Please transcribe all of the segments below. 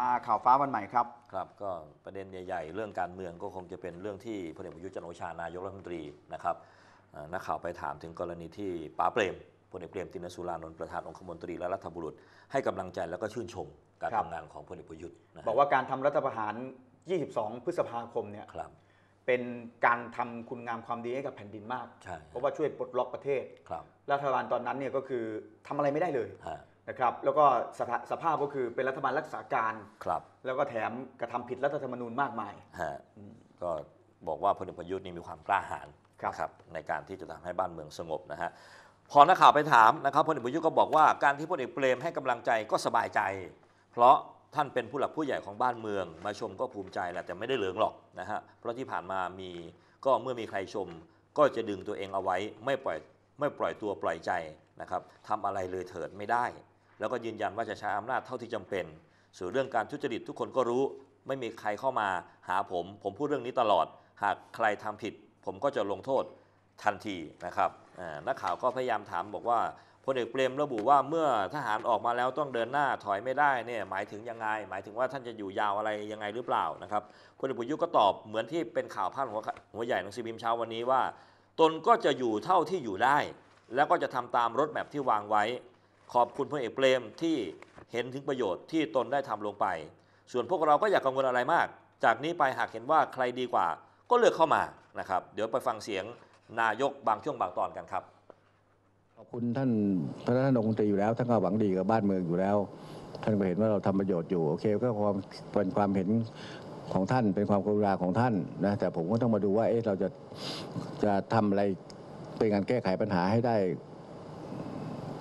มาข่าวฟ้าวันใหม่ครับ ครับ ก็ประเด็นใหญ่ๆ เรื่องการเมืองก็คงจะเป็นเรื่องที่พลเอกประยุทธ์จันทร์โอชานายกรัฐมนตรีนะครับเอ่อนักข่าวไปถามถึงกรณีที่ป๋าเปรมพลเอกเปรมตินสุรานนท์ประธานองคมนตรีและรัฐบุรุษ ให้กำลังใจแล้วก็ชื่นชมการครับทำงานของพลเอกประยุทธ์นะฮะบอกว่าการทำรัฐประหาร 22 พฤษภาคมเนี่ยครับเป็นการทำคุณงามความดีให้กับแผ่นดินมากใช่เพราะว่าช่วยปลดล็อกประเทศครับรัฐบาลตอนนั้นเนี่ยก็คือทำอะไรไม่ได้เลยฮะ นะครับแล้วก็สถาสภาพก็คือเป็นรัฐบาลรักษาการ ครับแล้วก็แถมกระทำผิดรัฐธรรมนูญมากมาย ฮะก็บอกว่าพลเอกประยุทธ์นี่มีความกล้าหาญครับ นะครับในการที่จะทำให้บ้านเมืองสงบนะฮะพอนักข่าวไปถามนะครับพลเอกประยุทธ์ก็บอกว่าการที่พลเอกเปรมให้กำลังใจก็สบายใจ เพราะท่านเป็นผู้หลักผู้ใหญ่ของบ้านเมือง มาชมก็ภูมิใจแหละแต่ไม่ได้เหลืองหรอกนะฮะเพราะที่ผ่านมามีก็เมื่อมีใครชม ก็จะดึงตัวเองเอาไว้ไม่ปล่อยไม่ปล่อยตัวปล่อยใจนะครับทำอะไรเลยเถิดไม่ได้ แล้วก็ยืนยันว่าจะใช้อำนาจเท่าที่จำเป็น ส่วนเรื่องการทุจริตทุกคนก็รู้ ไม่มีใครเข้ามาหาผม ผมพูดเรื่องนี้ตลอด หากใครทำผิด ผมก็จะลงโทษทันทีนะครับนักข่าวก็พยายามถามบอกว่าพลเอกเปรมระบุว่าเมื่อทหารออกมาแล้วต้องเดินหน้าถอยไม่ได้เนี่ยหมายถึงยังไง หมายถึงว่าท่านจะอยู่ยาวอะไรยังไงหรือเปล่านะครับพลเอกประยุทธ์ก็ตอบเหมือนที่เป็นข่าวพาดหัวหัวใหญ่หนังสือพิมพ์เช้าวันนี้ว่า ตนก็จะอยู่เท่าที่อยู่ได้ แล้วก็จะทำตามรถแมพที่วางไว้ ขอบคุณพลเอกเปรมที่เห็นถึงประโยชน์ที่ตนได้ทำลงไป ส่วนพวกเราก็อย่ากกังวลอะไรมาก จากนี้ไปหากเห็นว่าใครดีกว่า ก็เลือกเข้ามานะครับ เดี๋ยวไปฟังเสียงนายกบางช่วงบางตอนกันครับขอบคุณท่านท่านท่านองค์ตรีอยู่แล้วท่านก็หวังดีกับบ้านเมืองอยู่แล้ว ท่านก็เห็นว่าเราทำประโยชน์อยู่โอเคก็ความเป็นความเห็นของท่านเป็นความกรุณาของท่านนะแต่ผมก็ต้องมาดูว่าเอ๊ะเราจะจะทำอะไรเป็นการแก้ไขปัญหาให้ได้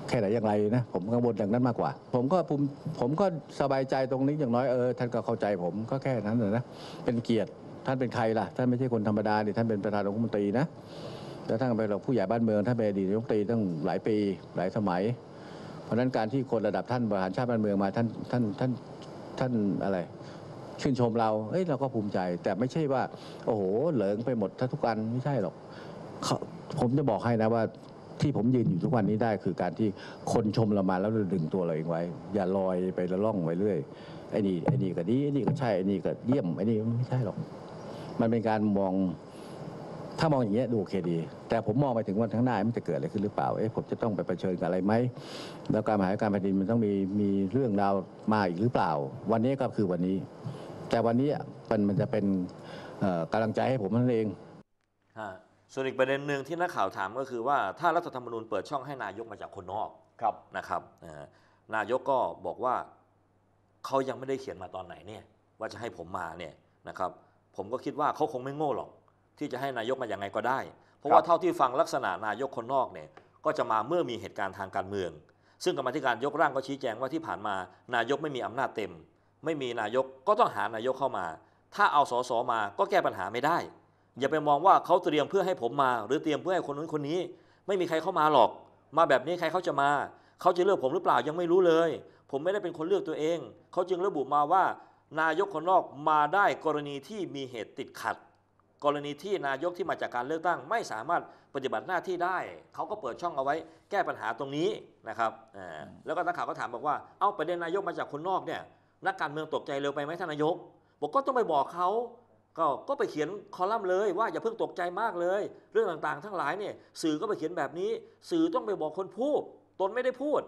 แค่ไหนอย่างไรนะผมกังวลอย่างนั้นมากกว่า ผมก็ภูมิผมก็สบายใจตรงนี้อย่างน้อยเออท่านก็เข้าใจผมก็แค่นั้นนะนะเป็นเกียรติท่านเป็นใครล่ะท่านไม่ใช่คนธรรมดาดิท่านเป็นประธานองคมนตรีนะแล้วท่านเป็นผู้ใหญ่บ้านเมืองท่านเป็นอดีตนายกตรีตั้งหลายปีหลายสมัย เพราะนั้นการที่คนระดับท่านบริหารชาติบ้านเมืองมาท่านท่านท่านท่านอะไรชื่นชมเราเอ้ยเราก็ภูมิใจ แต่ไม่ใช่ว่า โอ้โหเหลิงไปหมดทุกอันไม่ใช่หรอกเขาผมจะบอกให้นะว่า ที่ผมยืนอยู่ทุกวันนี้ได้คือการที่คนชมเรามาแล้วเราดึงตัวเราเองไว้ อย่าลอยไปละล่องไว้เรื่อยไอ้นี่ไอ้นี่ก็ดีไอ้นี่ก็ใช่ไอ้นี่ก็เยี่ยมไอ้นี่ไม่ใช่หรอก มันเป็นการมองถ้ามองอย่างเงี้ยดูโอเคดี แต่ผมมองไปถึงวันข้างหน้ามันจะเกิดอะไรขึ้นหรือเปล่าเอ๊ะผมจะต้องไปเผชิญกับอะไรไหมแล้วการบริหารการแผ่นดินมันต้องมีมีเรื่องราวมาอีกหรือเปล่า วันนี้ก็คือวันนี้ แต่วันนี้มันมันจะเป็นกำลังใจให้ผมนั่นเองฮะ ส่วนอีกประเด็นหนึ่งที่นักข่าวถามก็คือว่าถ้ารัฐธรรมนูญเปิดช่องให้นายกมาจากคนนอกครับนะครับเอ่อนายกก็บอกว่าเขายังไม่ได้เขียนมาตอนไหนเนี่ยว่าจะให้ผมมาเนี่ยนะครับผมก็คิดว่าเขาคงไม่โง่หรอก ที่จะให้นายกมาอย่างไงก็ได้ เพราะว่าเท่าที่ฟังลักษณะนายกคนนอกเนี่ยก็จะมาเมื่อมีเหตุการณ์ทางการเมือง ซึ่งกรรมาธิการยกร่างก็ชี้แจงว่าที่ผ่านมานายกไม่มีอำนาจเต็ม ไม่มีนายกก็ต้องหานายกเข้ามา ถ้าเอาสสมาก็แก้ปัญหาไม่ได้ อย่าไปมองว่าเขาเตรียมเพื่อให้ผมมา หรือเตรียมเพื่อให้คนนู้นคนนี้ ไม่มีใครเข้ามาหรอก มาแบบนี้ใครเขาจะมา เขาจะเลือกผมหรือเปล่ายังไม่รู้เลย ผมไม่ได้เป็นคนเลือกตัวเอง เขาจึงระบุมาว่า นายกคนนอกมาได้กรณีที่มีเหตุติดขัด กรณีที่นายกที่มาจากการเลือกตั้ง ไม่สามารถปฏิบัติหน้าที่ได้ เขาก็เปิดช่องเอาไว้ แก้ปัญหาตรงนี้นะครับแล้วก็นักข่าวก็ถามบอกว่าเอ้าประเด็นนายกมาจากคนนอกเนี่ยนักการเมืองตกใจเร็วไปไหมท่านนายกบอกก็ต้องไปบอกเขา ก็ก็ไปเขียนคอลัมน์เลยว่าอย่าเพิ่งตกใจมากเลย เรื่องต่างๆ ทั้งหลายเนี่ยสื่อก็ไปเขียนแบบนี้ สื่อต้องไปบอกคนพูด ตนไม่ได้พูด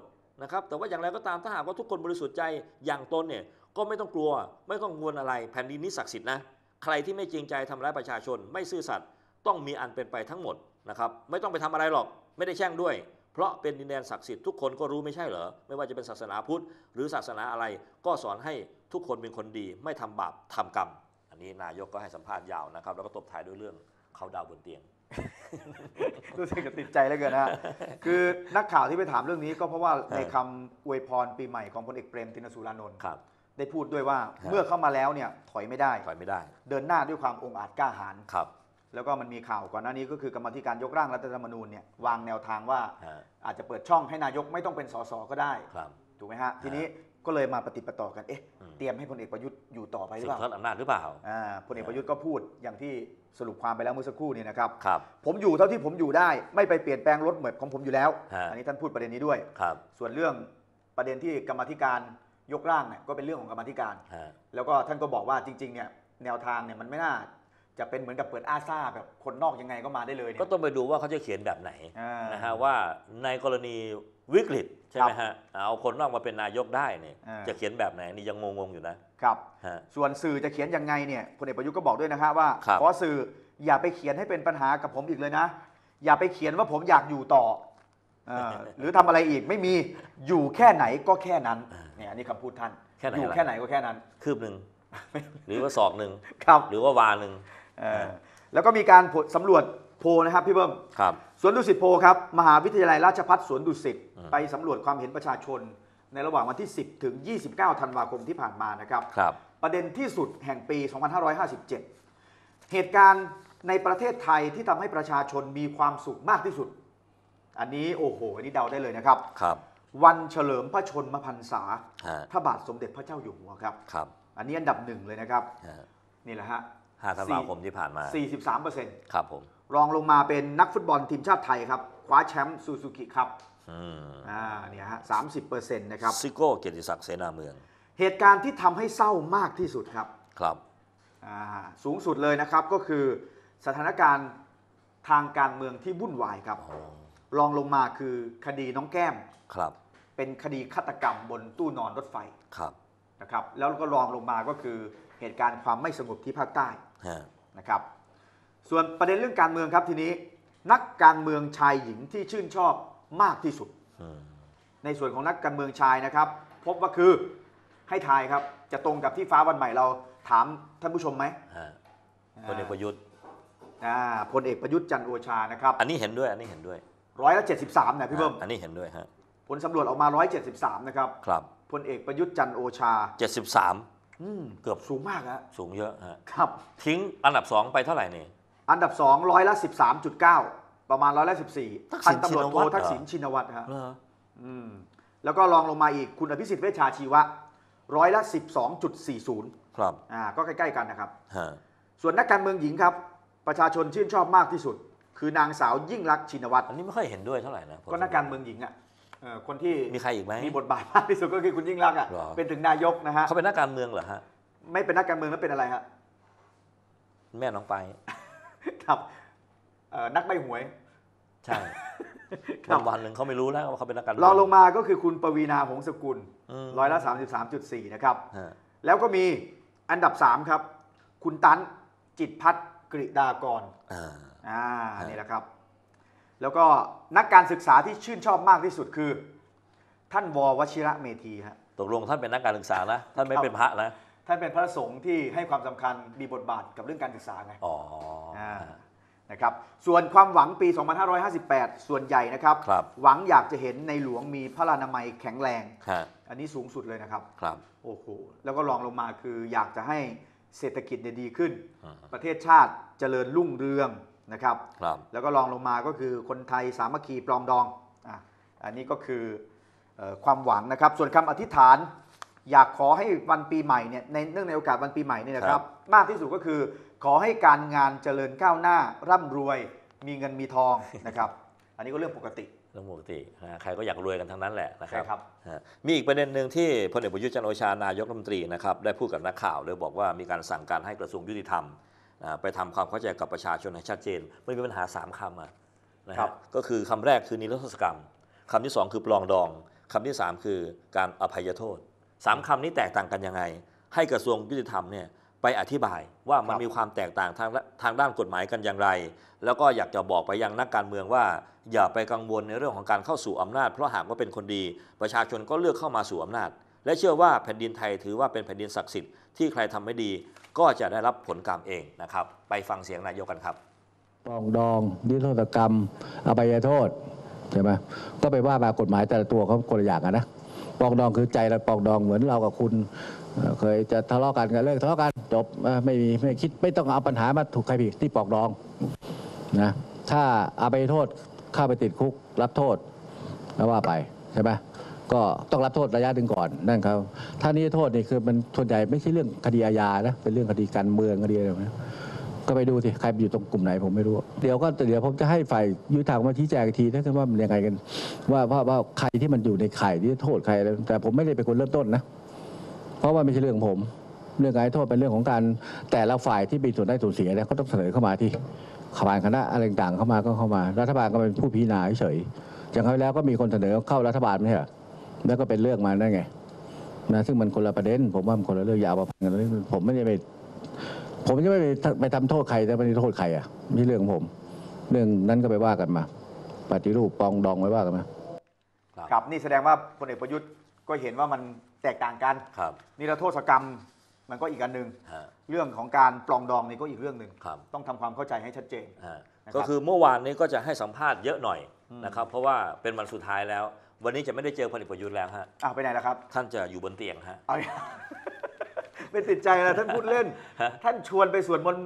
นะครับแต่ว่าอย่างไรก็ตามถ้าหากว่าทุกคนบริสุทธิ์ใจอย่างตนเนี่ยก็ไม่ต้องกลัว ไม่ต้องกังวลอะไรแผ่นดินนี้ศักดิ์สิทธิ์นะใครที่ไม่จริงใจทำร้ายประชาชน ไม่ซื่อสัตย์ต้องมีอันเป็นไปทั้งหมดนะครับไม่ต้องไปทำอะไรหรอกไม่ได้แช่งด้วย เพราะเป็นดินแดนศักดิ์สิทธิ์ทุกคนก็รู้ไม่ใช่เหรอไม่ว่าจะเป็นศาสนาพุทธ หรือศาสนาอะไรก็สอนให้ทุกคนเป็นคนดี ไม่ทำบาปทำกรรม นนี้นายกก็ให้สัมภาษณ์ยาวนะครับ แล้วก็ตบท้ายด้วยเรื่องเขาดาวบนเตียง รู้สึกจะติดใจแล้วเกินนะคือนักข่าวที่ไปถามเรื่องนี้ก็เพราะว่าในคำอวยพรปีใหม่ของพลเอกเปรมตินสุรานนท์ครับ ได้พูดด้วยว่าฮะเมื่อเข้ามาแล้วเนี่ยถอยไม่ได้ ถอยไม่ได้เดินหน้าด้วยความองอาจกล้าหาญครับแล้วก็มันมีข่าวก่อนหน้านี้ก็คือกรรมาธิการยกร่างรัฐธรรมนูญเนี่ยวางแนวทางว่า ฮะอาจจะเปิดช่องให้นายกไม่ต้องเป็นสสก็ได้ ครับ ถูกไหมฮะ ทีนี้ ก็เลยมาปฏิดปะต่อกัน เอ๊ะอืมเตรียมให้พลเอกประยุทธ์อยู่ต่อไปหรือสืเปบล่า ทอดอำนาจหรือเปล่า อ่าพลเอกประยุทธ์ก็พูดอย่างที่สรุปความไปแล้วเมื่อสักครู่นี้นะครับครับผมอยู่เท่าที่ผมอยู่ได้ไม่ไปเปลี่ยนแปลงรถเหมือนของผมอยู่แล้ว ฮะ อันนี้ท่านพูดประเด็นนี้ด้วย ครับส่วนเรื่องประเด็นที่กรรมาธิการยกร่างเนี่ยก็เป็นเรื่องของกรรมาธิการ ฮะ แล้วก็ท่านก็บอกว่าจริงๆเนี่ยแนวทางเนี่ยมันไม่น่าจะเป็นเหมือนกับเปิดอาซาแบบคนนอกยังไงก็มาได้เลยเนี่ก็ยต้องไปดูว่าเขาจะเขียนแบบไหนอ่าน นะฮะว่าในกรณีวิกฤต ใช่ไหมฮะเอาคนนอกมาเป็นนายกได้เนี่ยอ่า จะเขียนแบบไหนนี่ยังงงๆอยู่นะครับ ฮะ ส่วนสื่อจะเขียนยังไงเนี่ยพลเอกประยุทธ์ก็บอกด้วยนะฮะว่าครับขอสื่ออย่าไปเขียนให้เป็นปัญหากับผมอีกเลยนะ อย่าไปเขียนว่าผมอยากอยู่ต่อเออ หรือทำอะไรอีกไม่มีอยู่แค่ไหนก็แค่นั้นเนี่ยอันนี้คำพูดท่านแค่ไหนอยู่ล่ะ แค่ไหนก็แค่นั้นคืบหนึ่งหรือว่าศอกหนึ่งครับหรือว่าวาหนึ่งเออแล้วก็มีการผลสำรวจโพลนะครับพี่เบิ้ม ครับ สวนดุสิตโพลครับ มหาวิทยาลัยราชภัฏสวนดุสิตอืมไปสำรวจความเห็นประชาชน ในระหว่างวันที่ 10 ถึง 29 ธันวาคมที่ผ่านมานะครับครับประเด็นที่สุดแห่งปี 2557 เหตุการณ์ในประเทศไทยที่ทำให้ประชาชนมีความสุขมากที่สุด อันนี้โอ้โห อันนี้เดาได้เลยนะครับครับ วันเฉลิมพระชนมพรรษาฮะพระบาทสมเด็จพระเจ้าอยู่หัวครับครับ อันนี้อันดับหนึ่งเลยนะครับฮะนี่แหละฮะห้าธันวาคมที่ผ่านมา 43เปอร์เซ็นต์ครับผม รองลงมาเป็นนักฟุตบอลทีมชาติไทยครับ คว้าแชมป์ซูซูกิครับอืมอ่าเนี่ยฮะสามสิบเปอร์เซ็นต์นะครับซิโก้เกียรติศักดิ์เสนาเมือง เหตุการณ์ที่ทำให้เศร้ามากที่สุดครับครับอ่าสูงสุดเลยนะครับก็คือสถานการณ์ทางการเมืองที่วุ่นวายครับอ๋อรองลงมาคือคดีน้องแก้มครับ เป็นคดีฆาตกรรมบนตู้นอนรถไฟครับนะครับ แล้วก็รองลงมาก็คือเหตุการณ์ความไม่สงบที่ภาคใต้ฮะนะครับ ส่วนประเด็นเรื่องการเมืองครับทีนี้ นักการเมืองชายหญิงที่ชื่นชอบมากที่สุดอืมในส่วนของนักการเมืองชายนะครับ พบว่าคือให้ทายครับ จะตรงกับที่ฟ้าวันใหม่เราถามท่านผู้ชมไหมฮะพลเอกประยุทธ์อ่าพลเอกประยุทธ์จันทร์โอชานะครับ อันนี้เห็นด้วยอันนี้เห็นด้วยร้อยละเจ็ดสิบสามนะพี่เบิ้มอันนี้เห็นด้วยฮะผลสำรวจออกมาร้อยเจ็ดสิบสามนะครับครับพลเอกประยุทธ์จันทร์โอชา73อืมเกือบสูงมากฮะสูงเยอะฮะครับ ทิ้งอันดับ2ไปเท่าไหร่นี่ อันดับสองร้อยละสิบสามจุดเก้าประมาณร้อยละสิบสี่ทักษิณพันตำรวจโทชินวัตรเหรอทักษิณชินวัตรฮะเหรออืมแล้วก็รองลงมาอีกคุณอภิสิทธิ์เวชชาชีวะร้อยละสิบสองจุดสี่ศูนย์ครับอ่าก็ใกล้ๆกันนะครับ ฮะส่วนนักการเมืองหญิงครับ ประชาชนชื่นชอบมากที่สุด คือนางสาวยิ่งรักษณ์ชินวัตรอันนี้ไม่ค่อยเห็นด้วยเท่าไหร่นะก็นักการเมืองหญิงอะเอ่อคนที่มีใครอีกไหม มีบทบาทมากที่สุดก็คือคุณยิ่งรักษณ์อะเหรอ เป็นถึงนายกนะฮะเขาเป็นนักการเมืองเหรอฮะไม่เป็นนักการเมืองแล้วเป็นอะไรฮะ แม่น้องไป ครับเอ่อนักใบหวย ใช่ครับวันวันหนึ่งเขาไม่รู้แล้วว่าเขาเป็นนักการเมืรองลงมาก็คือคุณปวีนาหงสกุลมร้อยละ 33.4 นะครับฮะแล้วก็มีอันดับ 3 ครับ คุณตันจิตรพัฒน์กริดากรอ่าอ่าฮะนี่แหละครับ แล้วก็นักการศึกษาที่ชื่นชอบมากที่สุดคือ ท่านววชิระเมธีฮะตกลงท่านเป็นนักการศึกษานะ ท่านไม่ครับเป็นพระนะ ท่านเป็นพระสงฆ์ที่ให้ความสำคัญมีบทบาทกับเรื่องการศึกษาไงอ๋ออ่านะครับส่วนความหวังปี 2558 ส่วนใหญ่นะครับครับหวังอยากจะเห็นในหลวงมีพระลานามัยแข็งแรงฮะอันนี้สูงสุดเลยนะครับครับโอ้โหแล้วก็รองลงมาคืออยากจะให้เศรษฐกิจเนี่ยดีขึ้นอืมประเทศชาติเจริญรุ่งเรืองนะครับครับแล้วก็รองลงมาก็คือคนไทยสามัคคีปลองดองอะอันนี้ก็คือเอ่อความหวังนะครับ ส่วนคำอธิษฐาน อยากขอให้วันปีใหม่เนี่ยในเนื่องในโอกาสวันปีใหม่เนี่ยนะครับ มากที่สุดก็คือขอให้การงานเจริญก้าวหน้าร่ำรวย มีเงินมีทองนะครับ อันนี้ก็เรื่องปกติเรื่องปกตินะใครก็อยากรวยกันทั้งนั้นแหละนะครัใช่ครับฮะมีอีกประเด็นหนึ่งที่พลเอกประยุทธ์จันทร์โอชานายกรัฐมนตรีนะครับได้พูดกับนักข่าวโดยบอกว่ามีการสั่งการให้กระทรวงยุติธรรมอ่าไปทำความเข้าใจกับประชาชนให้ชัดเจน ไม่มีปัญหา 3คำอะนะครัฮะบก็คือคำแรกคือนิรโทษกรรมคำที่ 2 คือปลองดองคำที่ 3 คือการอภัยโทษ สามคำนี้แตกต่างกันยังไง ให้กระทรวงยุติธรรมเนี่ยไปอธิบายว่ามันมีความแตกต่างทางทางด้านกฎหมายกันอย่างไร แล้วก็อยากจะบอกไปยังนักการเมืองว่า อย่าไปกังวลในเรื่องของการเข้าสู่อำนาจ เพราะหากว่าเป็นคนดี ประชาชนก็เลือกเข้ามาสู่อำนาจ และเชื่อว่าแผ่นดินไทยถือว่าเป็นแผ่นดินศักดิ์สิทธิ์ที่ใครทำไม่ดี ก็จะได้รับผลกรรมเองนะครับ ไปฟังเสียงนายกกันครับปรองดองนิรโทษกรรมอภัยโทษใช่ไหมก็ไปว่ามา กฎหมายแต่ละตัวเขาคนละอย่างกันนะ ปองดองคือใจเราปองดองเหมือนเรากับคุณเคยจะทะเลาะกันกันเลิกทะเลาะกันจบไม่มีไม่คิดไม่ต้องเอาปัญหามาถูกใครผิดที่ปองดองนะถ้าเอภัยโทษเข้าไปติดคุกรับโทษแล้วว่าไปใช่ไหมก็ต้องรับโทษระยะหนึ่งก่อนนั่นครับถ้านี้โทษนี่คือมันส่วนใหญ่ไม่ใช่เรื่องคดีอาญานะเป็นเรื่องคดีการเมืองคดีอะไรแบบนี้ ก็ไปดูสิใครอยู่ตรงกลุ่มไหนผมไม่รู้ เดี๋ยวก็เดี๋ยวผมจะให้ฝ่ายยุติธรรมมาชี้แจงอีกทีถ้าเกิดว่ามันยังไงกัน ว่าว่าว่าใครที่มันอยู่ในข่ที่โทษใครอะไรแต่ผมไม่ได้เป็นคนเริ่มต้นนะ เพราะว่าไม่ใช่เรื่องของผม เรื่องการโทษเป็นเรื่องของการแต่ละฝ่ายที่มีส่วนได้ส่วนเสียเนี่ยเขาต้องเสนอเข้ามาที่ขบานคณะอะไรต่างเข้ามาก็เข้ามา รัฐบาลก็เป็นผู้พิจารณาเฉยอย่างคราแล้วก็มีคนเสนอเข้ารัฐบาลไม่ใช่แล้วก็เป็นเรื่องมาได้ไงนะซึ่งมันคนละประเด็น ผมว่ามันคนละเรื่องอยาวมาพันกันเลยผมไม่ได้ไป ผมจะไม่ไปไปทำโทษใครแต่ไม่ได้โทษใครอะไม่ใช่เรื่องของผม เรื่องนั้นก็ไปว่ากันมา ปฏิรูปปรองดองไว้ว่ากันมาครับนี่แสดงว่าพลเอกประยุทธ์ก็เห็นว่ามันแตกต่างกันครับนิรโทษกรรมมันก็อีกอันหนึ่งฮะเรื่องของการปลองดองนี่ก็อีกเรื่องหนึ่งครับต้องทำความเข้าใจให้ชัดเจนฮะนะครับก็คือเมื่อวานนี้ก็จะให้สัมภาษณ์เยอะหน่อยอืมนะครับ เพราะว่าเป็นวันสุดท้ายแล้ว วันนี้จะไม่ได้เจอพลเอกประยุทธ์แล้วฮะอ้าวไปไหนแล้วครับ ท่านจะอยู่บนเตียงฮะเอา ไม่ติดใจนะท่านพูดเล่นฮะท่านชวนไปสวดมนต์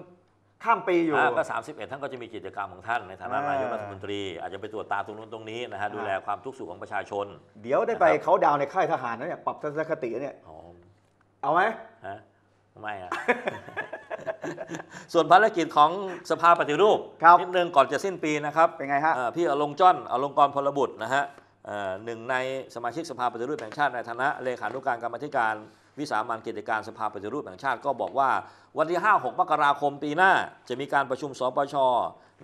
ข้ามปีอยู่อ่าก็ 31 ท่านก็จะมีกิจกรรมของท่านในฐานะอ่านนายกรัฐมนตรี อาจจะไปตรวจตาตรงนู้นตรงนี้นะฮะดูแลความทุกข์สุขของประชาชน เดี๋ยวได้ไปนะครับเขาดาวน์ในค่ายทหารนะเนี่ยปรับทัศนคติเนี่ยอ๋อเอาไหมฮะไม่อะส่วนภารกิจของสภาปฏิรูปครับนิดนึงก่อนจะสิ้นปีนะครับเป็นไงฮะเอ่อพี่อลงจ้อนอลงกรณ์พลบุตรนะฮะเอ่อหนึ่งในสมาชิกสภาปฏิรูปแห่งชาติในฐานะเลขานุการกรรมาธิการ วิสามันกิจการสภาปฏิรูปแห่งชาติก็บอกว่า วันที่ 5-6 มกราคมปีหน้า จะมีการประชุมสปช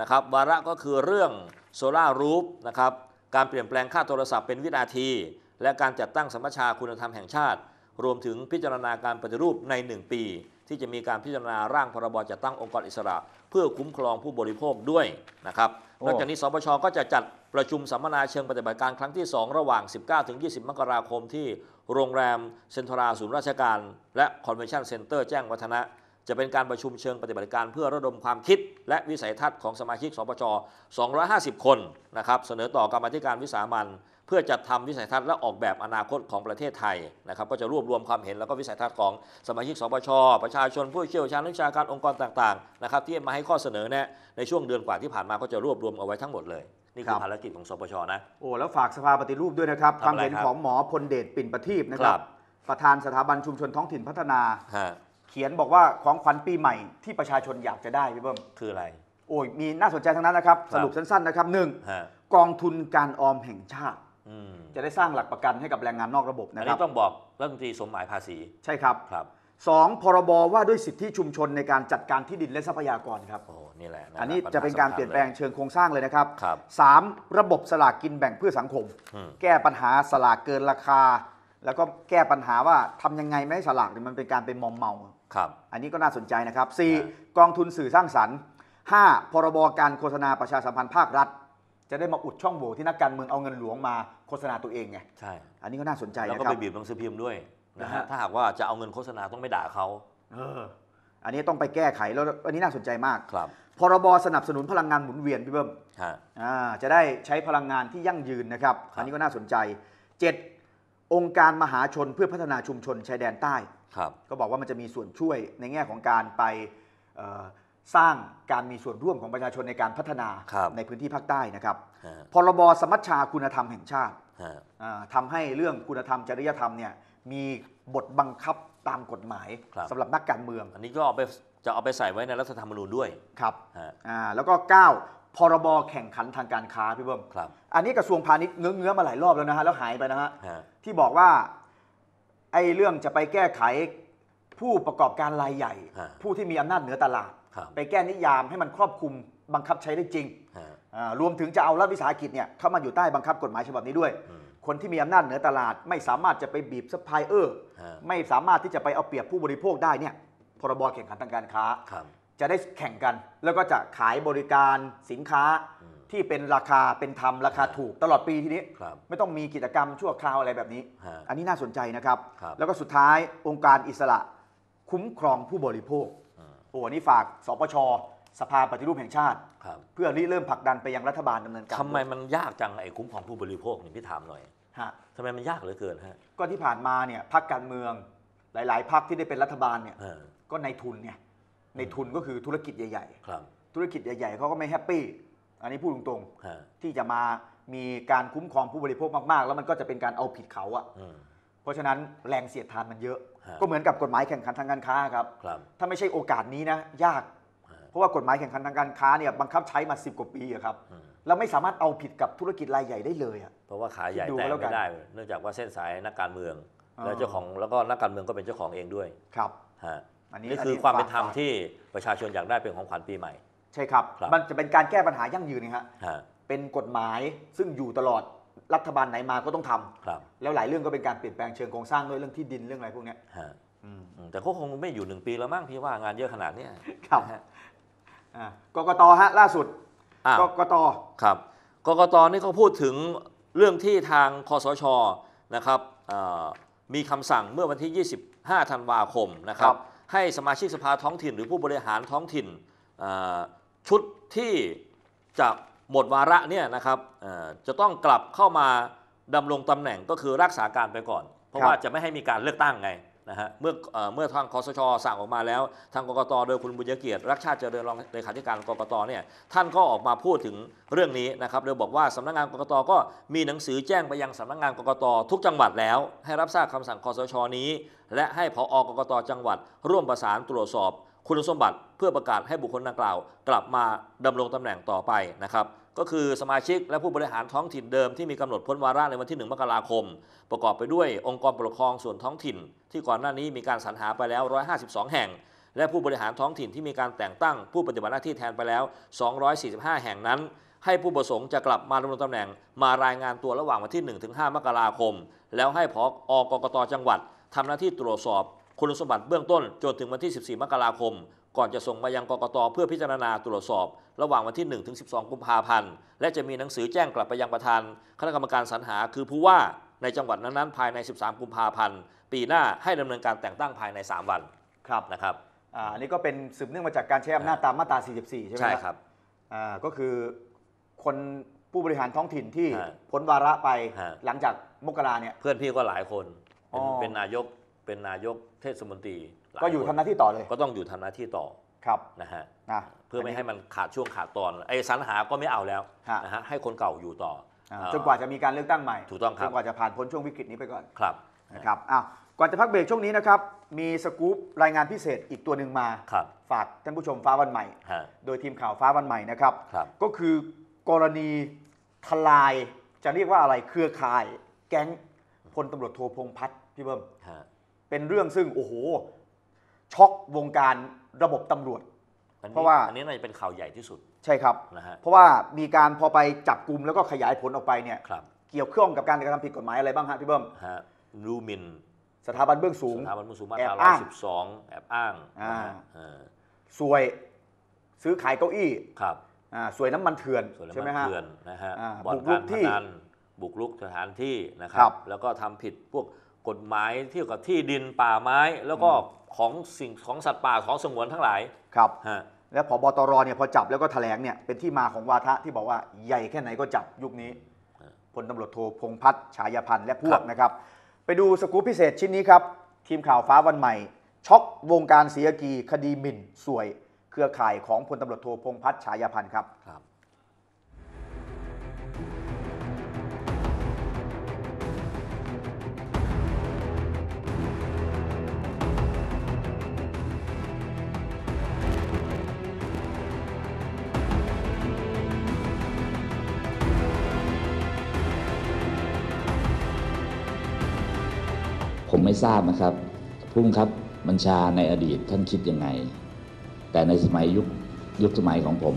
นะครับวาระก็คือเรื่องโซลารูฟนะครับการเปลี่ยนแปลงค่าโทรศัพท์เป็นวินาที และการจัดตั้งสมัชชาคุณธรรมแห่งชาติ รวมถึงพิจารณาการปฏิรูปใน 1 ปี ที่จะมีการพิจารณาร่างพรบจัดตั้งองค์กรอิสระ เพื่อคุ้มครองผู้บริโภคด้วยนะครับนอกจากนี้สปชก็จะจัด ประชุมสัมมนาเชิงปฏิบัติการครั้งที่ 2 ระหว่าง 19-20 มกราคมที่โรงแรมเซ็นทราศูนย์ราชการ และคอนเวนชั่นเซ็นเตอร์แจ้งวัฒนะ จะเป็นการประชุมเชิงปฏิบัติการเพื่อระดมความคิด และวิสัยทัศน์ของสมาชิกสปช 250 คนนะครับเสนอต่อกรรมธิการวิสามันเพื่อจัดทำวิสัยทัศน์และออกแบบอนาคตของประเทศไทยนะครับก็จะรวบรวมความเห็นแล้วก็วิสัยทัศน์ของสมาชิกสปช ประชาชนผู้เชี่ยวชาญวิชาการองค์กรต่างๆนะครับที่มาให้ข้อเสนอแนะในช่วงเดือนกว่าที่ผ่านมาก็จะรวบรวมเอาไว้ทั้งหมดเลย นี่คืคอรับภารกิจของสปชนะ โอ้แล้วฝากสภาปฏิรูปด้วยนะครับคทำวามอะไรเห็นครับของหมอพลเดชปิ่นประทีปนะคครัรับ บ ประธานสถาบันชุมชนท้องถิ่นพัฒนา ฮะเขียนบอกว่าของขวัญปีใหม่ที่ประชาชนอยากจะได้พี่เบิ้มคืออะไร โอ้ยมีน่าสนใจทั้งนั้นนะครับคสรับรุปสั้นๆนะครับหนึ่งฮะกองทุนการออมแห่งชาติ อืมจะได้สร้างหลักประกันให้กับแรงงานนอกระบบอันะนครันี้บต้องบอกรัฐมนตรีสมหมายภาษีใช่ครับ ครับ สองพรบว่าด้วยสิทธิชุมชนในการจัดการที่ดินและทรัพยากรครับ โอ้โหนี่แหละอันนี้ปัญหจะเป็นการสำคัญเปลี่ยนแปลงเชิงโครงสร้างเลยนะครับครับ สามระบบสลากกินแบ่งเพื่อสังคม อืม แก้ปัญหาสลากเกินราคา แล้วก็แก้ปัญหาว่าทำยังไงไม่ให้สลากเนี่ยมันเป็นการไปมอมเมา ครับ อันนี้ก็น่าสนใจนะครับ ครับ 4. กองทุนสื่อสร้างสรรค์ 5. พรบการโฆษณาประชาสัมพันธ์ภาครัฐ จะได้มาอุดช่องโหว่ที่นักการเมืองเอาเงินหลวงมาโฆษณาตัวเองไงใช่ อันนี้ก็น่าสนใจแล้วนะก็ครัไปบ บีบหนังสือพิมพ์ด้วย นะนะฮะฮะถ้าหากว่าจะเอาเงินโฆษณาต้องไม่ด่าเขาเออ อันนี้ต้องไปแก้ไขแล้วอันนี้น่าสนใจมากครับพรบสนับสนุนพลังงานหมุนเวียนพี่เบิ้มฮะอ่าจะได้ใช้พลังงานที่ยั่งยืนนะครับครับอันนี้ก็น่าสนใจ 7. องค์การมหาชนเพื่อพัฒนาชุมชนชายแดนใต้ครับก็บอกว่ามันจะมีส่วนช่วยในแง่ของการไปเอ่อสร้างการมีส่วนร่วมของประชาชนในการพัฒนาครับในพื้นที่ภาคใต้นะครับฮะพรบสมัชชาคุณธรรมแห่งชาติฮะอ่าทำให้เรื่องคุณธรรมจริยธรรมเนี่ย มีบทบังคับตามกฎหมายครับ สำหรับนักการเมือง อันนี้ก็เอาไปจะเอาไปใส่ไว้ในรัฐธรรมนูญด้วยครับฮะอ่าแล้วก็ 9 พรบแข่งขันทางการค้าพี่เบิ้มครับอันนี้กระทรวงพาณิชย์เงื้อเงื้อๆมาหลายรอบแล้วนะฮะแล้วหายไปนะฮะ ฮะที่บอกว่าไอ้เรื่องจะไปแก้ไขผู้ประกอบการรายใหญ่ ฮะผู้ที่มีอำนาจเหนือตลาด ครับไปแก้นิยามให้มันครอบคลุมบังคับใช้ได้จริงฮะ อ่ารวมถึงจะเอารัฐวิสาหกิจเนี่ยเข้ามาอยู่ใต้บังคับกฎหมายฉบับนี้ด้วย อืม คนที่มีอำนาจเหนือตลาด ไม่สามารถจะไปบีบซัพพลายเออร์ฮะไม่สามารถที่จะไปเอาเปรียบผู้บริโภคได้เนี่ยพรบแข่งขันทางการค้าครับจะได้แข่งกัน แล้วก็จะขายบริการสินค้าอืมที่เป็นราคาเป็นธรรมราคาถูกตลอดปีทีนี้ครับไม่ต้องมีกิจกรรมชั่วคราวอะไรแบบนี้ฮะอันนี้น่าสนใจนะครับครับ แล้วก็สุดท้ายองค์การอิสระ คุ้มครองผู้บริโภคอืมโอ้อันนี่ฝากสปชสภาปฏิรูปแห่งชาติครับเพื่อริเริ่มผลักดันไปยังรัฐบาลดำเนินการทำไมมันยากจังไอ้คุ้มครองผู้บริโภคนี่พี่ถามหน่อย ฮะทำไมมันยากเหลือเกินฮะก็ที่ผ่านมาเนี่ยพรรคการเมืองหลาย ๆพรรคที่ได้เป็นรัฐบาลเนี่ยเออก็ในทุนเนี่ยในทุนก็คือธุรกิจใหญ่ ครับๆ ธุรกิจใหญ่ ๆเขาก็ไม่แฮปปี้อันนี้พูดตรงฮะๆที่จะมามีการคุ้มครองผู้บริโภคมาก ๆ แล้วมันก็จะเป็นการเอาผิดเขาอะอืม เพราะฉะนั้นแรงเสียดทานมันเยอะ ฮะ ก็เหมือนกับกฎหมายแข่งขันทางการค้าครับ ครับ ถ้าไม่ใช่โอกาสนี้นะ ยากฮะ เพราะว่ากฎหมายแข่งขันทางการค้าเนี่ยบังคับใช้มา 10 กว่าปีอะครับอืมเราไม่สามารถเอาผิดกับธุรกิจรายใหญ่ได้เลยอะ เพราะว่าขายใหญ่คิดดูแต่ก็แล้วกัน ไม่ได้ เนื่องจากว่าเส้นสายนักการเมือง แล้วเจ้าของแล้วก็นักการเมืองก็เป็นเจ้าของเองด้วยครับ ฮะอันนี้นี่คืออันนี้ความเป็นธรรมฝากที่ประชาชนอยากได้เป็นของขวัญปีใหม่ ใช่ครับ ครับ มันจะเป็นการแก้ปัญหายั่งยืนนะฮะฮะเป็นกฎหมายซึ่งอยู่ตลอดรัฐบาลไหนมาก็ต้องทำครับแล้วหลายเรื่องก็เป็นการเปลี่ยนแปลงเชิงโครงสร้างด้วยเรื่องที่ดินเรื่องอะไรพวกเนี้ยฮะอืมอืมแต่ก็คงไม่อยู่หนึ่งปีแล้วมั้งพี่ว่างานเยอะขนาดเนี้ยครับ นะฮะ อ่ากกตฮะล่าสุดอ้าวกกตครับกกตนี่เขาพูดถึงเรื่องที่ทางคอสชนะครับเอ่อมีคำสั่งเมื่อวันที่ 25 ธันวาคมนะครับ ให้สมาชิกสภาท้องถิ่น หรือผู้บริหารท้องถิ่นเอ่อชุดที่จะหมดวาระเนี่ยนะครับเอ่อจะต้องกลับเข้ามาดำรงตำแหน่งก็คือรักษาการไปก่อน เพราะว่าจะไม่ให้มีการเลือกตั้งไง นะฮะเมื่อเมื่อทางคอสชสั่งออกมาแล้ว ทางกกตโดยคุณบุญเกียรติรักชาติเจริญรองเลขาธิการกกตเนี่ยท่านก็ออกมาพูดถึงเรื่องนี้นะครับโดยบอกว่าสำนักงานกกตก็มีหนังสือแจ้งไปยังสำนักงานกกตทุกจังหวัดแล้ว ให้รับทราบคำสั่งคอสชนี้ และให้ผอกกตจังหวัด ร่วมประสานตรวจสอบคุณสมบัติเพื่อประกาศให้บุคคลดังกล่าว กลับมาดำรงตำแหน่งต่อไปนะครับ ก็คือสมาชิกและผู้บริหารท้องถิ่นเดิมที่มีกำหนดพ้นวาระในวันที่ 1 มกราคม ประกอบไปด้วยองค์กรปกครองส่วนท้องถิ่น ที่ก่อนหน้านี้มีการสรรหาไปแล้ว 152 แห่ง และผู้บริหารท้องถิ่นที่มีการแต่งตั้งผู้ปฏิบัติหน้าที่แทนไปแล้ว 245 แห่งนั้น ให้ผู้ประสงค์จะกลับมาดำรงตำแหน่ง มารายงานตัวระหว่างวันที่ 1-5 มกราคม แล้วให้พออกกตจังหวัดทำหน้าที่ตรวจสอบคุณสมบัติเบื้องต้นจนถึงวันที่ 14 มกราคม ก่อนจะส่งมายังกกตเพื่อพิจารณาตรวจสอบ ระหว่างวันที่1ถึง12 กุมภาพันธ์ และจะมีหนังสือแจ้งกลับไปยังประธาน คณะกรรมการสรรหาคือผู้ว่าในจังหวัดนั้นๆภายใน 13 กุมภาพันธ์ ปีหน้าให้ดำเนินการแต่งตั้งภายใน 3 วันครับนะครับอ่าอันนี้ก็เป็นสืบเนื่องมาจากการใช้อำนาจตามมาตรา 44 ใช่ไหมใช่ครับอ่าก็คือคนผู้บริหารท้องถิ่นที่ฮะพ้นวาระไปฮะหลังจากมกราเนี่ยเพื่อนพี่ก็หลายคนอ๋เป็นอเป็นนายกเป็นนายกเทศมนตรีหลาก็อยู่คนทำหน้าที่ต่อเลย ก็ต้องอยู่ทำหน้าที่ต่อครับนะฮะนะเพื่อไม่ให้มันขาดช่วงขาดตอนไอ้สรรหาก็ไม่เอาแล้วฮะนะฮะให้คนเก่าอยู่ต่ออ่าอ่า จนกว่าจะมีการเลือกตั้งใหม่ถูกต้องครับ จนกว่าจะผ่านพ้นช่วงวิกฤตนี้ไปก่อนครับนะครับอ้าวก่อนจะพักเบรกช่วงนี้นะครับ มีสกู๊ปรายงานพิเศษอีกตัวหนึ่งมา ครับฝากท่านผู้ชมฟ้าวันใหม่ ฮะโดยทีมข่าวฟ้าวันใหม่นะครับ ครับ ก็คือกรณีทลายจะเรียกว่าอะไรเครือข่าย แก๊งพลตำรวจโทพงษ์พัฒน์พี่เบิ้มฮะ เป็นเรื่องซึ่งโอ้โห ช็อกวงการระบบตำรวจอันนี้เพราะว่าอันนี้น่าจะเป็นข่าวใหญ่ที่สุด ใช่ครับนะฮะเพราะว่ามีการพอไปจับกลุ่มแล้วก็ขยายผลออกไปเนี่ยครับเกี่ยวข้องกับการกระทำผิดกฎหมายอะไรบ้างฮะพี่เบิ้มฮะรูหมิน สถาบันเบื้องสูงสถาบันมุสูงมาแอตบราอ้าง112แอบอ้างอ่านะฮะเออสวยซื้อขายเก้าอี้ครับอ่าสวยน้ำมันเถื่อนส่วนละใช่ไหมมันฮะเถื่อนนะฮะอ่าบ่อนบุกรุกากรพที่นันบุกรุกสถานที่นะคครัรับบแล้วก็ทำผิดพวกกฎหมายที่เกี่ยวกับที่ดินป่าไม้ แล้วก็ ของสิ่งของสัตว์ป่าของสงวนทั้งหลายครับฮะแล้วพบตรเนี่ยพอจับแล้วก็แถลงเนี่ยเป็นที่มาของวาทะที่บอกว่าใหญ่แค่ไหนก็จับยุคนี้เออพลตำรวจโทพงษ์พัฒน์ฉายาพันธ์และพวครักบนะครับ ไปดูสกู๊ปพิเศษชิ้นนี้ครับ ทีมข่าวฟ้าวันใหม่ ช็อกวงการเสียกีคดีหมิ่นสวย เครือข่ายของพลตำรวจโทพงษ์พัฒน์ฉายาพันธ์ครับ ไม่ทราบนะครับผู้บังคับบัญชาในอดีตท่านคิดยังไง แต่ในสมัยยุคยุคสมัยของผม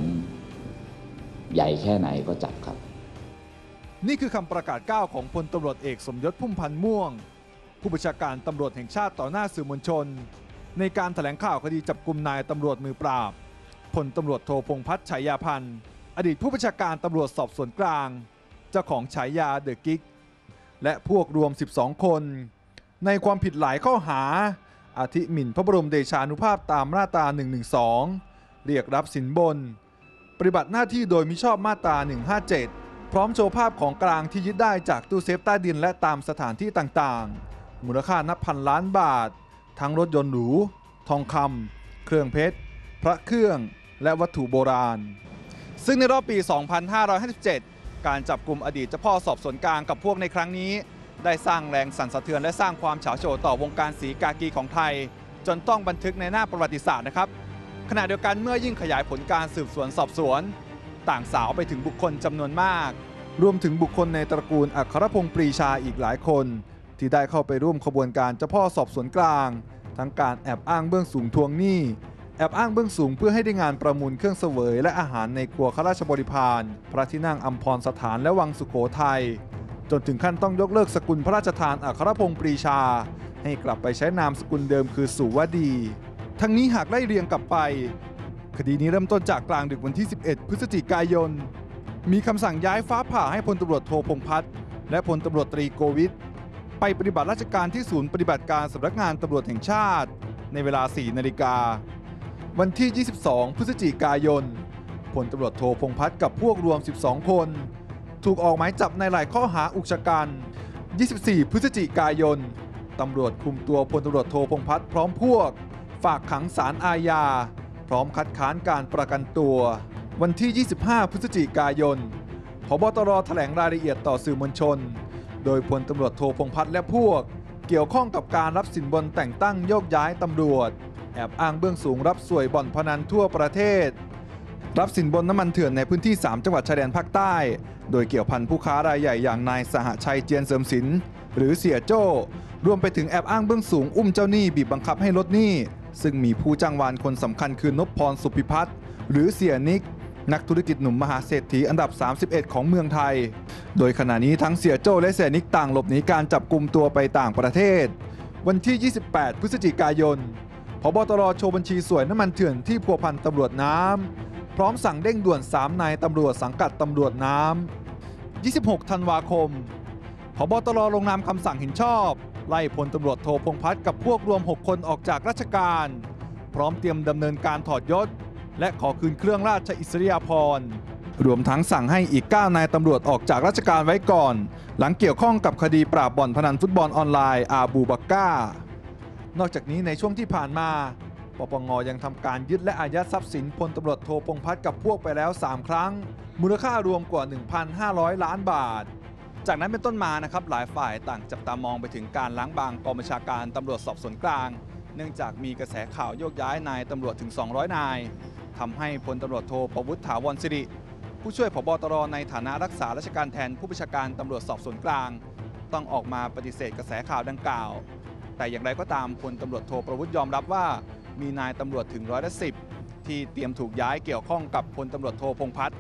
ใหญ่แค่ไหนก็จับครับ นี่คือคำประกาศก้าวของพลตำรวจเอกสมยศพุ่มพันธ์ม่วง ผู้บัญชาการตำรวจแห่งชาติต่อหน้าสื่อมวลชน ในการแถลงข่าวคดีจับกลุ่มนายตำรวจมือปราบพลตำรวจโทพงษ์พัฒน์ฉายาพันธ์อดีตผู้บัญชาการตำรวจสอบสวนกลาง เจ้าของฉายาเดอะกิ๊กและพวกรวม 12 คน ในความผิดหลายข้อหา อาทิหมิ่นพระบรมเดชานุภาพตามมาตรา 112 เรียกรับสินบน ปฏิบัติหน้าที่โดยมิชอบมาตรา 157 พร้อมโชว์ภาพของกลางที่ยึดได้จากตู้เซฟใต้ดินและตามสถานที่ต่างๆ มูลค่านับพันล้านบาท ทั้งรถยนต์หรู ทองคำเครื่องเพชร พระเครื่อง และวัตถุโบราณ ซึ่งในรอบปี 2557 การจับกลุ่มอดีตเจ้าพ่อสอบสวนกลางกับพวกในครั้งนี้ ได้สร้างแรงสั่นสะเทือนและสร้างความเฉาโฉต่อวงการสีกากีของไทย จนต้องบันทึกในหน้าประวัติศาสตร์นะครับ ขณะเดียวกันเมื่อยิ่งขยายผลการสืบสวนสอบสวน ต่างสาวไปถึงบุคคลจำนวนมาก รวมถึงบุคคลในตระกูลอัครพงศ์ปรีชาอีกหลายคน ที่ได้เข้าไปร่วมขบวนการเจ้าพ่อสอบสวนกลาง ทั้งการแอบอ้างเบื้องสูงทวงหนี้แอบอ้างเบื้องสูงเพื่อให้ได้งานประมูลเครื่องเสวย และอาหารในครัวข้าราชบริพารพระที่นั่งอัมพรสถานและวังสุโขทัย จนถึงขั้นต้องยกเลิกสกุลพระราชทานอัครพงศ์ปรีชา ให้กลับไปใช้นามสกุลเดิมคือสุวดี ทั้งนี้หากไล่เรียงกลับไป คดีนี้เริ่มต้นจากกลางดึกวันที่ 11 พฤศจิกายน มีคำสั่งย้ายฟ้าผ่าให้พลตำรวจโทพงพัฒน์และพลตำรวจตรีโกวิทไปปฏิบัติราชการที่ศูนย์ปฏิบัติการสำนักงานตำรวจแห่งชาติ ในเวลา 4 นาฬิกา วันที่ 22 พฤศจิกายนพลตำรวจโทพงพัฒน์กับพวกรวม 12 คน ถูกออกหมายจับในหลายข้อหาอุกชะกัน 24 พฤศจิกายน ตำรวจคุมตัวพลตำรวจโทพงพัฒน์พร้อมพวก ฝากขังศาลอาญา พร้อมคัดค้านการประกันตัว วันที่ 25 พฤศจิกายนพบตรแถลงรายละเอียดต่อสื่อมวลชน โดยพลตำรวจโทพงพัฒน์และพวก เกี่ยวข้องกับการรับสินบนแต่งตั้งโยกย้ายตำรวจ แอบอ้างเบื้องสูงรับสวยบ่อนพนันทั่วประเทศ รับสินบนน้ำมันเถื่อนในพื้นที่ 3 จังหวัดชายแดนภาคใต้ โดยเกี่ยวพันผู้ค้ารายใหญ่อย่างนายสหชัยเจียนเสริมสิน หรือเสียโจ้ รวมไปถึงแอบอ้างเบื้องสูงอุ้มเจ้าหนี้บีบบังคับให้ลดหนี้ ซึ่งมีผู้จ้างวานคนสำคัญคือนพพรสุพิพัฒน์หรือเสียนิก นักธุรกิจหนุ่มมหาเศรษฐีอันดับ 31 ของเมืองไทย โดยขณะนี้ทั้งเสียโจ้และเสียนิกต่างหลบหนีการจับกลุ่มตัวไปต่างประเทศ วันที่ 28 พฤศจิกายนพบตรโชว์บัญชีสวยน้ำมันเถื่อนที่พัวพันตำรวจน้ำ พร้อมสั่งเด้งด่วน 3 นายตำรวจสังกัดตำรวจน้ำ 26 ธันวาคม พบตรลงนามคำสั่งเห็นชอบ ไล่พลตำรวจโทพงษ์พัฒน์กับพวกรวม 6 คนออกจากราชการ พร้อมเตรียมดำเนินการถอดยศ และขอคืนเครื่องราชอิสริยาภรณ์รวมทั้งสั่งให้อีก 9 นายตำรวจออกจากราชการไว้ก่อน หลังเกี่ยวข้องกับคดีปราบบ่อนพนันฟุตบอลออนไลน์อาบูบักก้านอกจากนี้ในช่วงที่ผ่านมา ปงยังทำการยึดและอายัดทรัพย์สินพลตำรวจโทพงพัฒน์กับพวกไปแล้ว 3 ครั้ง มูลค่ารวมกว่า 1,500 ล้านบาท จากนั้นเป็นต้นมานะครับหลายฝ่ายต่างจับตามองไปถึงการล้างบางกองบัญชาการตำรวจสอบสวนกลาง เนื่องจากมีกระแสข่าวโยกย้ายนายตำรวจถึง 200 นายทำให้พลตำรวจโทประวุฒิถาวรสิริผู้ช่วยผบตรในฐานะรักษาราชการแทนผู้บัญชาการตำรวจสอบสวนกลาง ต้องออกมาปฏิเสธกระแสข่าวดังกล่าว แต่อย่างไรก็ตามพลตำรวจโทประวุฒิยอมรับว่า มีนายตำรวจถึงร้อยละสิบที่เตรียมถูกย้ายเกี่ยวข้องกับพลตำรวจโทพงษ์พัฒน์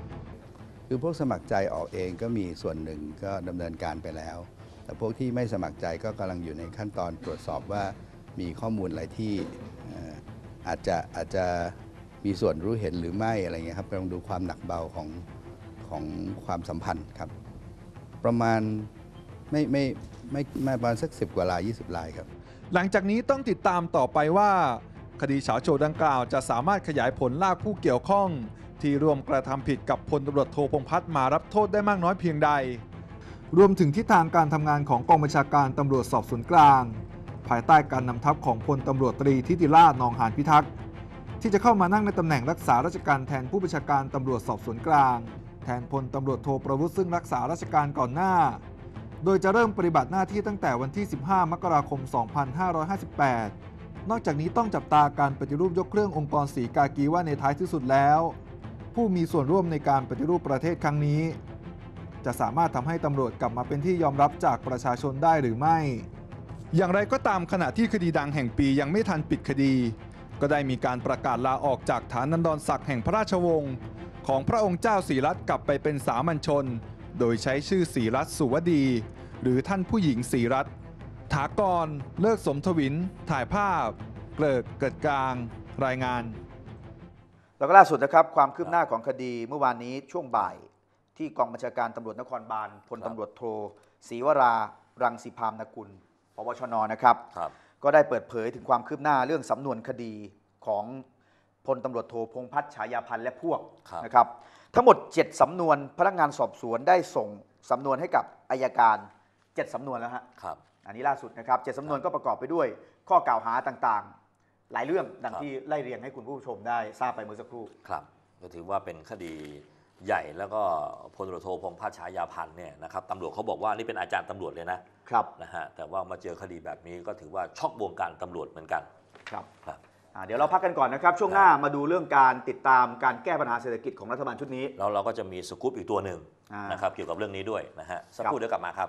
คือพวกสมัครใจออกเองก็มีส่วนหนึ่งก็ดำเนินการไปแล้ว แต่พวกที่ไม่สมัครใจก็กำลังอยู่ในขั้นตอนตรวจสอบว่ามีข้อมูลอะไรที่เอ่ออาจจะอาจจะมีส่วนรู้เห็นหรือไม่อะไรเงี้ยครับกำลังดูความหนักเบาของของความสัมพันธ์ครับ ประมาณไม่ไม่ไม่ไม่ประมาณสักสิบกว่าลาย 20 ลายครับ หลังจากนี้ต้องติดตามต่อไปว่า คดีเฉาโชว์ดังกล่าวจะสามารถขยายผลลากผู้เกี่ยวข้อง ที่ร่วมกระทำผิดกับพลตำรวจโทพงษ์พัฒน์มารับโทษได้มากน้อยเพียงใด รวมถึงทิศทางการทำงานของกองบัญชาการตำรวจสอบสวนกลาง ภายใต้การนำทัพของพลตำรวจตรีทิติราชนองหานพิทักษ์ที่จะเข้ามานั่งในตำแหน่งรักษาราชการแทนผู้บัญชาการตำรวจสอบสวนกลาง แทนพลตำรวจโทประวุฒิซึ่งรักษาราชการก่อนหน้า โดยจะเริ่มปฏิบัติหน้าที่ตั้งแต่วันที่ 15 มกราคม 2558 นอกจากนี้ต้องจับตาการปฏิรูปยกเครื่ององค์กรสีกากีว่าในท้ายที่สุดแล้ว ผู้มีส่วนร่วมในการปฏิรูปประเทศครั้งนี้ จะสามารถทำให้ตำรวจกลับมาเป็นที่ยอมรับจากประชาชนได้หรือไม่ อย่างไรก็ตามขณะที่คดีดังแห่งปียังไม่ทันปิดคดี ก็ได้มีการประกาศลาออกจากฐานันดรศักดิ์แห่งพระราชวงศ์ของพระองค์เจ้าศรีรัตกลับไปเป็นสามัญชน โดยใช้ชื่อศรีรัตสุวดี หรือท่านผู้หญิงศรีรัตน์ ถากร เลิกสมทวิน ถ่ายภาพ เกลิกเกิดกลาง รายงาน แล้วก็ล่าสุดนะครับ ความคืบหน้าของคดีเมื่อวานนี้ช่วงบ่าย ที่กองบัญชาการตำรวจนครบาลพลครับตำรวจโทศรีวรา รังสีพามนกุลปวชนนะครับครับก็ได้เปิดเผยถึงความคืบหน้าเรื่องสำนวนคดีของพลตำรวจโทพงษ์พัฒน์ฉายาพันธ์และพวกครับนะครับ ทั้งหมด 7 สำนวนพนักงานสอบสวนได้ส่งสำนวนให้กับอายการ 7 สำนวนแล้วฮะครับ อันนี้ล่าสุดนะครับเจ็ดสำนวนก็ประกอบไปด้วยข้อกล่าวหาต่างๆ หลายเรื่องดังครับที่ไล่เรียงให้คุณผู้ชมได้ทราบไปเมื่อสักครู่ครับก็ถือว่าเป็นคดีใหญ่แล้วก็พลตำรวจโทพงษ์พัฒน์ฉายาพันธ์เนี่ยนะครับตำรวจเขาบอกว่านี่เป็นอาจารย์ตำรวจเลยนะครับนะฮะแต่ว่ามาเจอคดีแบบนี้ก็ถือว่าช็อกวงการตำรวจเหมือนกันครับครับอ่าเดี๋ยวเราพักกันก่อนนะครับ ช่วงหน้ามาดูเรื่องการติดตามการแก้ปัญหาเศรษฐกิจของรัฐบาลชุดนี้แล้วเราก็จะมีสกู๊ปอีกตัวหนึ่งอ่านนะครับเกี่ยวกับเรื่องนี้ด้วยนะฮะสักครับครู่เดี๋ยวกลับมาครับ